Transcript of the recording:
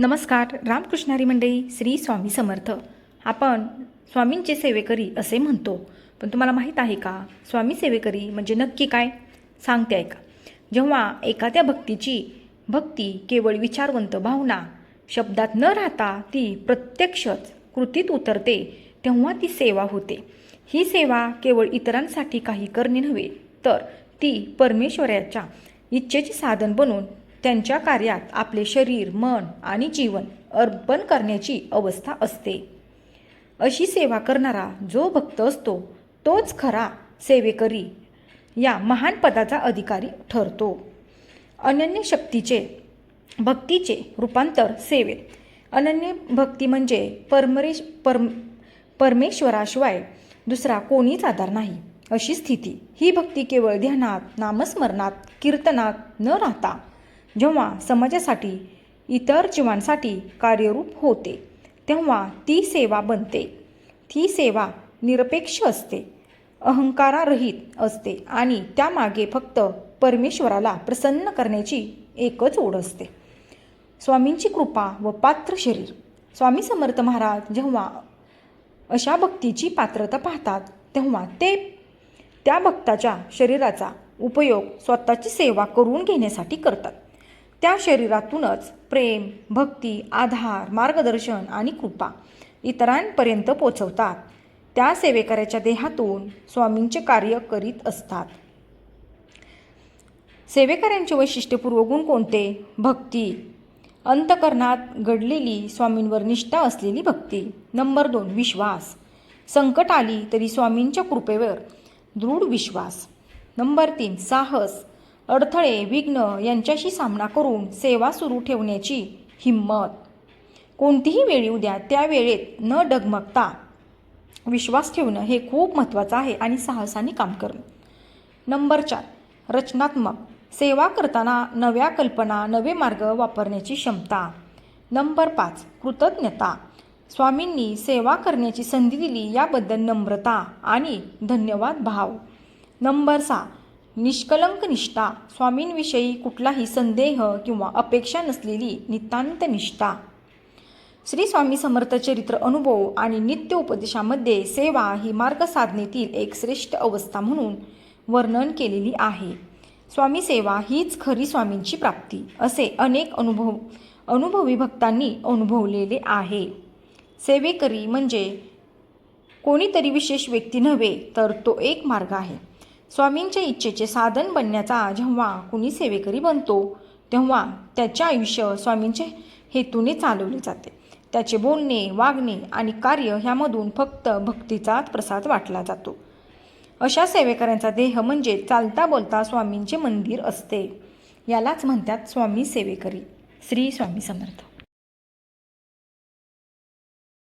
नमस्कार रामकृष्णारी मंडळी श्री स्वामी समर्थ. आपण स्वामींचे सेवेकरी असे म्हणतो. पण तुम्हाला माहीत आहे का? स्वामी सेवेकरी म्हणजे नक्की काय? सांगते ऐका. जेव्हा एखाद्या भक्तीची भक्ती केवळ विचारवंत भावना शब्दात न राहता ती प्रत्यक्षच कृतीत उतरते तेव्हा ती सेवा होते. ही सेवा केवळ इतरांसाठी काही करणे नव्हे तर ती परमेश्वराच्या इच्छेचे साधन बनून त्यांच्या कार्यात आपले शरीर मन आणि जीवन अर्पण करण्याची अवस्था असते. अशी सेवा करणारा जो भक्त असतो तोच खरा सेवेकरी या महान पदाचा अधिकारी ठरतो. अनन्य शक्तीचे भक्तीचे रूपांतर सेवेत अनन्य भक्ती म्हणजे परमरेश परम परमेश्वराशिवाय दुसरा कोणीच आधार नाही. अशी स्थिती. ही भक्ती केवळ ध्यानात नामस्मरणात कीर्तनात न राहता जेव्हा समाजासाठी इतर जीवांसाठी कार्यरूप होते तेव्हा ती सेवा बनते. ती सेवा निरपेक्ष असते अहंकारारहित असते आणि त्यामागे फक्त परमेश्वराला प्रसन्न करण्याची एकच ओढ असते. स्वामींची कृपा व पात्र शरीर. स्वामी समर्थ महाराज जेव्हा अशा भक्तीची पात्रता पाहतात तेव्हा ते त्या भक्ताच्या शरीराचा उपयोग स्वतःची सेवा करून घेण्यासाठी करतात. त्या शरीरातूनच प्रेम भक्ती आधार मार्गदर्शन आणि कृपा इतरांपर्यंत पोचवतात. त्या सेवेकऱ्याच्या देहातून स्वामींचे कार्य करीत असतात. सेवेकऱ्यांचे वैशिष्ट्यपूर्व गुण कोणते? भक्ती. अंतकरणात घडलेली स्वामींवर निष्ठा असलेली भक्ती. नंबर दोन विश्वास. संकट आली तरी स्वामींच्या कृपेवर दृढ विश्वास. नंबर तीन साहस. अडथळे विघ्न यांच्याशी सामना करून सेवा सुरू ठेवण्याची हिंमत. कोणतीही वेळी उद्या त्या वेळेत न डगमगता विश्वास ठेवणं हे खूप महत्त्वाचं आहे आणि साहसाने काम करणं. नंबर चार रचनात्मक. सेवा करताना नव्या कल्पना नवे मार्ग वापरण्याची क्षमता. नंबर पाच कृतज्ञता. स्वामींनी सेवा करण्याची संधी दिली याबद्दल नम्रता आणि धन्यवाद भाव. नंबर सहा निष्कलंक निष्ठा स्वामींविषयी कुठलाही संदेह किंवा अपेक्षा नसलेली नितांत निष्ठा. श्री स्वामी समर्थ चरित्र अनुभव आणि नित्य उपदेशामध्ये सेवा ही मार्ग साधनेतील एक श्रेष्ठ अवस्था म्हणून वर्णन केलेली आहे. स्वामी सेवा हीच खरी स्वामींची प्राप्ती असे अनेक अनुभव अनुभवी भक्तांनी अनुभवलेले आहे. सेवेकरी म्हणजे कोणीतरी विशेष व्यक्ती नव्हे तर तो एक मार्ग आहे. स्वामींच्या इच्छेचे साधन बनण्याचा जेव्हा कुणी सेवेकरी बनतो तेव्हा त्याचे आयुष्य स्वामींच्या हेतूने चालवले जाते. त्याचे बोलणे वागणे आणि कार्य ह्यामधून फक्त भक्तीचा प्रसाद वाटला जातो. अशा सेवेकऱ्यांचा देह म्हणजे चालता बोलता स्वामींचे मंदिर असते. यालाच म्हणतात स्वामी सेवेकरी. श्री स्वामी समर्थ.